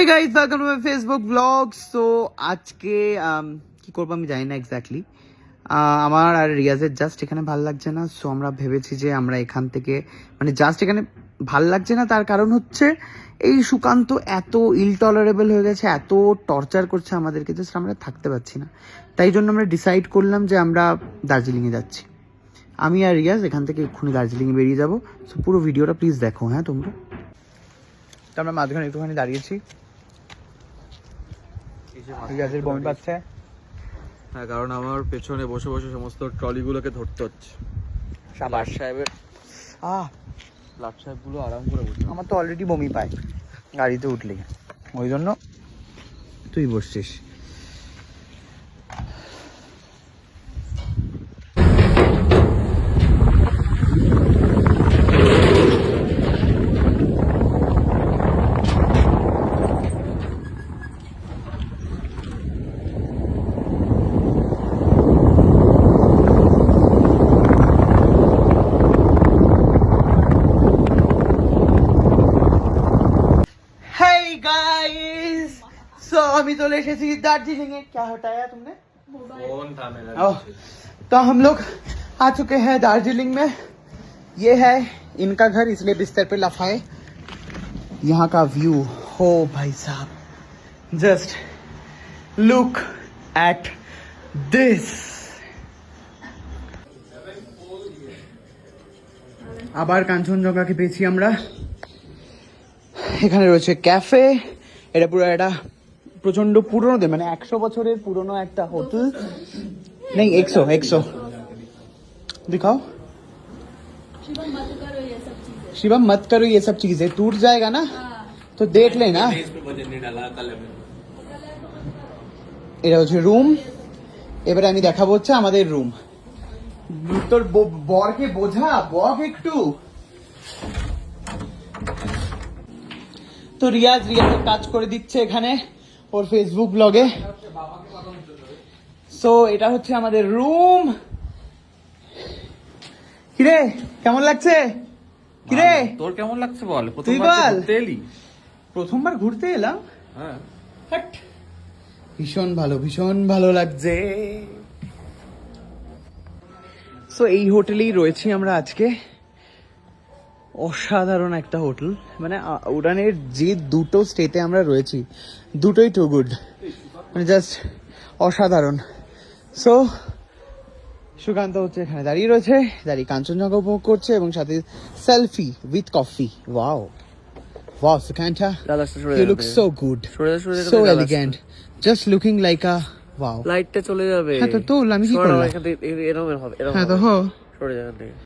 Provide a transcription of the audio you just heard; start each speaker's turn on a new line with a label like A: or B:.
A: Hi guys welcome my Facebook blog so আজকে um, কি করব আমি জানি না এক্স্যাক্টলি আমার আর রিয়াজের জাস্ট এখানে ভালো লাগছে না। সো আমরা ভেবেছি যে আমরা এখান থেকে মানে জাস্ট এখানে ভালো লাগছে না তার কারণ হচ্ছে এই সুকান্ত এত ইলটলারেবল হয়ে গেছে এত টর্চার করছে আমাদেরকে জাস্ট আমরা থাকতে পারছি না। তাই জন্য আমরা ডিসাইড করলাম যে আমরা দার্জিলিংয়ে যাচ্ছি। আমি আর রিয়াজ এখান থেকে এক্ষুনি দার্জিলিংয়ে বেরিয়ে যাব। সো পুরো ভিডিওটা প্লিজ দেখো হ্যাঁ তোমরা? তো আমরা মাঝখানে একটুখানি দাঁড়িয়েছি। রিয়াজের বমি পাচ্ছে?
B: হ্যাঁ কারণ আমার পেছনে বসে বসে সমস্ত ট্রলিগুলোকে ধরতে হচ্ছে।
A: সাবাস।
B: সাহেবের
A: আহ!
B: লাট সাহেবগুলো আরাম করে বসে
A: আমার তো অলরেডি বমি পায়। গাড়িতে উঠলে ওই জন্য তুই বসছিস। আমি চলে এসেছি দার্জিলিং लेंगे क्या हटाया तुमने?
B: फ़ोन था मेरा।
A: तो हम लोग आ चुके हैं दार्जिलिंग में। ये है इनका घर इसलिए बिस्तर पे लफाए। यहाँ का व्यू हो भाई साहब। जस्ट लुक एट दिस आबार कांचन जगह के পেয়েছি আমরা। এখানে রয়েছে ক্যাফে এটা পুরো একটা প্রচন্ড পুরনো দে মানে একশো বছরের পুরনো একটা হোটেল নেই একশো একশো दिखाओ शिवम मत करो ये सब चीजें टूट जाएगा ना तो देख लेना এটা হচ্ছে রুম এবারে আমি দেখাবো হচ্ছে আমাদের রুম তোর ব- বরকে বোঝা বক একটু তো রিয়াজ রিয়াজ কাজ করে দিচ্ছে এখানে ওর ফেসবুক ব্লগে সো এটা হচ্ছে আমাদের রুম কিরে কেমন লাগছে? কিরে?
B: তোর কেমন লাগছে বল?
A: তুই
B: প্রথমবার
A: বল।
B: ঘুরতে এলি।
A: প্রথমবার ঘুরতে এলাম?
B: হ্যাঁ।
A: ভীষণ ভালো ভীষণ ভালো লাগছে। সো এই হোটেলেই রয়েছি আমরা আজকে। অসাধারণ একটা হোটেল মানে উড়ানের যে দুটো স্টেতে আমরা রয়েছি দুটোই টু গুড মানে জাস্ট অসাধারণ সো সুকান্ত হচ্ছে এখানে দাঁড়িয়ে রয়েছে দাঁড়িয়ে কাঞ্চনজঙ্ঘা উপভোগ করছে এবং সাথে selfie with coffee
B: wow wow
A: Sukanta
B: যাবে। যা, সরে যা,
A: So
B: জালাসটা।
A: elegant. Just looking like a wow.
B: লাইটটা চলে যাবে
A: হ্যাঁ, তো তোল, আমি কি করলাম?
B: এখান থেকে এ- এরম এরম হবে এরম
A: হ্যাঁ তো
B: সরে যা এখান থেকে।